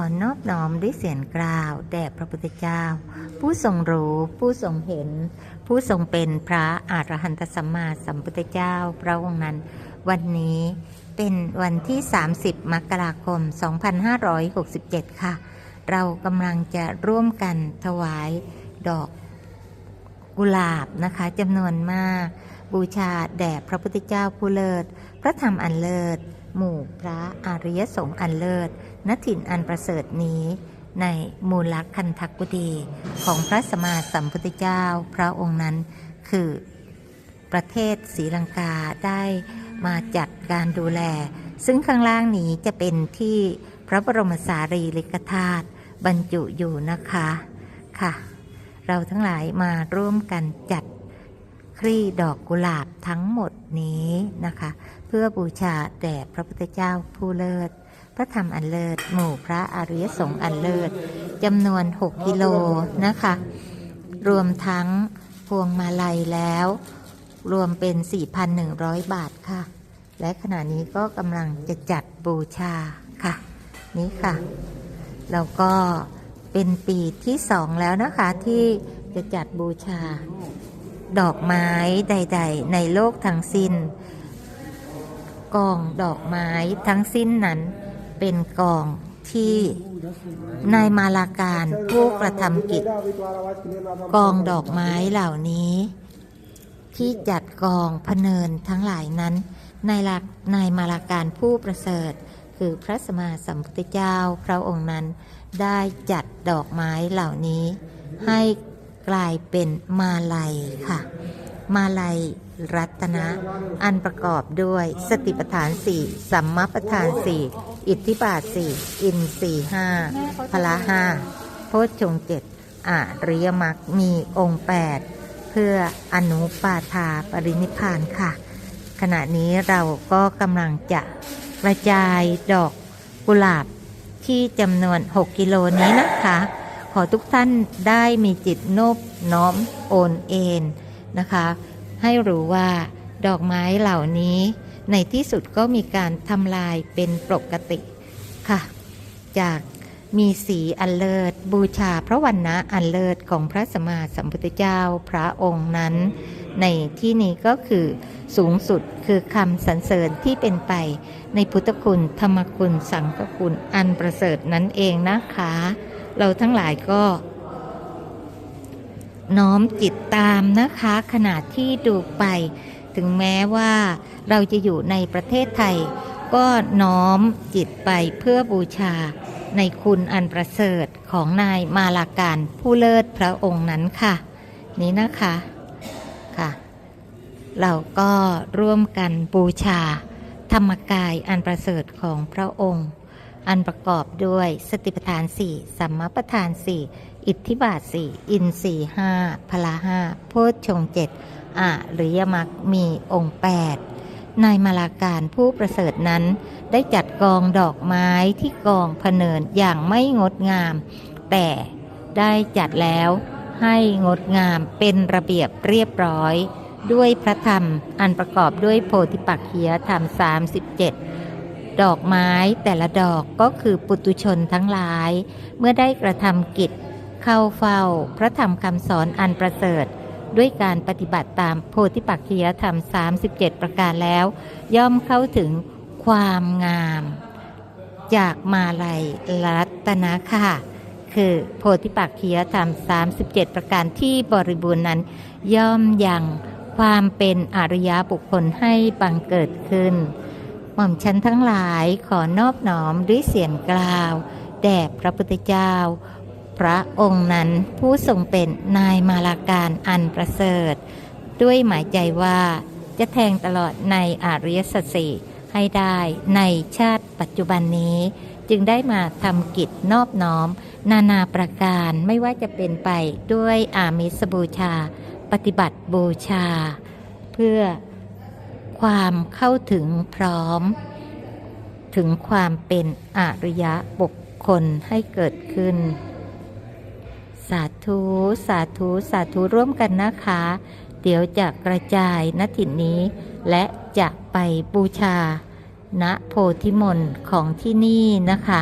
อนอบน้อมด้วยเสียงกล่าวแด่พระพุทธเจ้า ผู้ทรงรู้ผู้ทรงเห็น ผู้ทรงเป็นพระอรหันตสัมมาสัมพุทธเจ้าพระองค์นั้น วันนี้เป็นวันที่ 30 มกราคม 2567 ค่ะ เรากำลังจะร่วมกันถวายดอกกุหลาบนะคะจำนวนมาก บูชาแด่พระพุทธเจ้าผู้เลิศ พระธรรมอันเลิศ หมู่พระอริยสงฆ์อันเลิศณถิ่นอันประเสริฐนี้ ในมูลคันธกุฎีของพระสมมาสัมพุทธเจ้า พระองค์นั้นคือประเทศศรีลังกาได้มาจัดการดูแล ซึ่งข้างล่างนี้จะเป็นที่พระบรมสารีริกธาตุบรรจุอยู่นะคะค่ะ เราทั้งหลายมาร่วมกันจัด คลี่ดอกกุหลาบทั้งหมดนี้นะคะ เพื่อบูชาแด่พระพุทธเจ้าผู้เลิศ พระธรรมอันเลิศ หมู่พระอริยสงฆ์อันเลิศจำนวน 6 กิโลนะคะ รวมทั้งพวงมาลัยแล้ว รวมเป็น 4,100 บาทค่ะ และขณะนี้ก็กำลังจะจัดบูชาค่ะ นี่ค่ะ แล้วก็เป็นปีที่สองแล้วนะคะที่จะจัดบูชา ดอกไม้ใด ๆ ในโลกทั้งสิ้น กองดอกไม้ทั้งสิ้นนั้น เป็นกองที่นายมาลาการผู้กระทำกิจ กองดอกไม้เหล่านี้ ที่จัดกองพเนินทั้งหลายนั้นนายลักนายมาลาการผู้ประเสริฐ คือพระสมมาสัมพุทธเจ้าพระองค์นั้น ได้จัดดอกไม้เหล่านี้ ให้ กลายเป็นมาลัยค่ะ มาลัยรัตนะ อันประกอบด้วยสติปัฏฐานสี่สัมมาปัฏฐานสี่อิทธิบาทสี่อินสี่ห้าพละห้าโพชฌงเจ็ดอาริยมรรคมีองค์แปดเพื่ออนุปาทาปรินิพพานค่ะ ขณะนี้เราก็กำลังจะกระจายดอกกุหลาบที่จำนวน 6 กิโลนี้นะคะ ขอทุกท่านได้มีจิตโนบน้อมโอนเอ็นนะคะ ให้รู้ว่าดอกไม้เหล่านี้ ในที่สุดก็มีการทำลายเป็นปกติค่ะ จากมีสีอันเลิศบูชาพระวันนะอันเลิศของพระสมมาสัมพุทธเจ้าพระองค์นั้น ในที่นี้ก็คือสูงสุดคือคำสรรเสริญที่เป็นไป ในพุทธคุณธรรมคุณสังฆคุณอันประเสริฐนั่นเองนะคะ เราทั้งหลายก็ น้อมจิตตามนะคะ ขณะที่ดูไป ถึงแม้ว่าเราจะอยู่ในประเทศไทย ก็น้อมจิตไปเพื่อบูชาในคุณอันประเสริฐของนายมาลาการผู้เลิศพระองค์นั้นค่ะ นี้นะคะค่ะ เราก็ร่วมกันบูชา ธรรมกายอันประเสริฐของพระองค์ อันประกอบด้วยสติปัฏฐานสี่สัมมาปัฏฐานสี่อิทธิบาทสี่อินสี่ห้าพละห้าโพชฌงเจ็ดอะหริยมรรคมีองค์แปดนายมาลาการผู้ประเสริฐนั้น ได้จัดกองดอกไม้ที่กองพเนินอย่างไม่งดงาม แต่ได้จัดแล้วให้งดงามเป็นระเบียบเรียบร้อย ด้วยพระธรรมอันประกอบด้วยโพธิปักขียธรรม 37 ดอกไม้แต่ละดอกก็คือปุตุชนทั้งหลาย เมื่อได้กระทำกิจ เข้าเฝ้า พระธรรมคำสอนอันประเสริฐ ด้วยการปฏิบัติตามโพธิปักขียธรรม 37 ประการแล้ว ย่อมเข้าถึงความงาม จากมาลัยรัตนะค่ะคือโพธิปักขียธรรม 37 ประการที่บริบูรณ์นั้น ย่อมยังความเป็นอริยบุคคลให้บังเกิดขึ้น หม่อมฉันทั้งหลายขอนอบน้อมด้วยเสียงกล่าว แด่พระพุทธเจ้า พระองค์นั้นผู้ทรงเป็นนายมาลาการอันประเสริฐ ด้วยหมายใจว่าจะแทงตลอดในอริยสัจสี่ให้ได้ในชาติปัจจุบันนี้ จึงได้มาทำกิจนอบน้อม นานาประการไม่ว่าจะเป็นไปด้วยอามิสบูชา ปฏิบัติบูชา เพื่อ ความเข้าถึงพร้อม ถึงความเป็นอริยะบุคคลให้เกิดขึ้น สาธุ สาธุ สาธุร่วมกันนะคะ เดี๋ยวจะกระจายณถิ่นนี้ และจะไปบูชาณโพธิมนของที่นี่นะคะ